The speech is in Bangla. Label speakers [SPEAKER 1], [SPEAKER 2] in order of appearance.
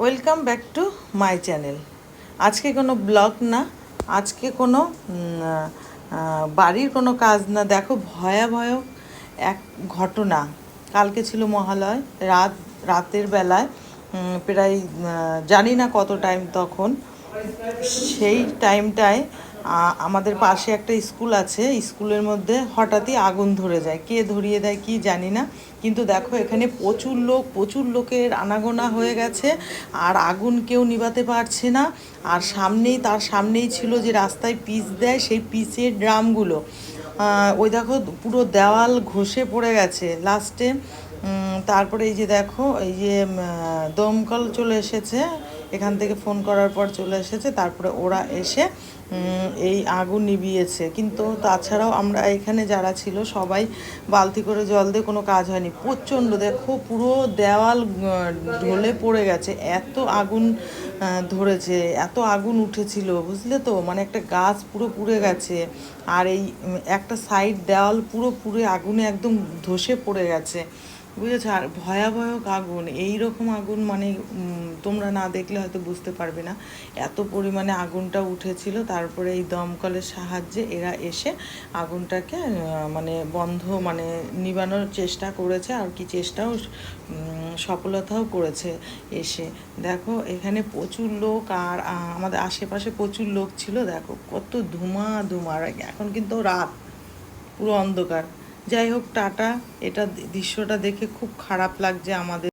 [SPEAKER 1] Welcome back to my channel. আজকে কোনো ব্লগ না, আজকে কোনো বাড়ির কোনো কাজ না। দেখো ভয়াবহ এক ঘটনা। কালকে ছিল মহালয়, রাত, রাতের বেলায় প্রায় জানি না কত টাইম তখন সেই টাইমটায় আমাদের পাশে একটা স্কুল আছে। স্কুলের মধ্যে হঠাৎই আগুন ধরে যায়। কে ধরিয়ে দেয় কি জানি না। কিন্তু দেখো, এখানে প্রচুর লোক, প্রচুর লোকের আনাগোনা হয়ে গেছে। আর আগুন কেউ নিভাতে পারছে না। আর সামনেই, তার সামনেই ছিল যে রাস্তায় পিচ দেয়, সেই পিচের ড্রামগুলো। ওই দেখো, পুরো দেওয়াল ঘষে পড়ে গেছে। লাস্টে তারপরে এই যে দেখো, এই যে দমকল চলে এসেছে। এখান থেকে ফোন করার পর চলে এসেছে, তারপরে ওরা এসে এই আগুন নিভিয়েছে। কিন্তু তাছাড়াও আমরা এখানে যারা ছিল, সবাই বালতি করে জল দিয়ে কোনো কাজ হয়নি। প্রচণ্ড দেখো পুরো দেওয়াল ঢলে পড়ে গেছে। এত আগুন ধরেছে, এত আগুন উঠেছিল, বুঝলে তো? মানে একটা গাছ পুরো পুড়ে গেছে। আর এই একটা সাইড দেওয়াল পুরো পুরো আগুনে একদম ধসে পড়ে গেছে। বুঝেছ? আর ভয়াবহ আগুন এই রকম আগুন মানে তোমরা না দেখলে হয়তো বুঝতে পারবে না। এত পরিমাণে আগুনটা উঠেছিল, তারপরে এই দমকলের সাহায্যে এরা এসে আগুনটাকে মানে বন্ধ মানে নিবানোর চেষ্টা করেছে, আর কি চেষ্টাও সফলতাও করেছে এসে। দেখো, এখানে প্রচুর লোক, আর আমাদের আশেপাশে প্রচুর লোক ছিল, দেখো, কত ধুমা ধুমা আর এখন কিন্তু রাত, পুরো অন্ধকার। যাই হোক টাটা। এটা দৃশ্যটা দেখে খুব খারাপ লাগছে আমাদের।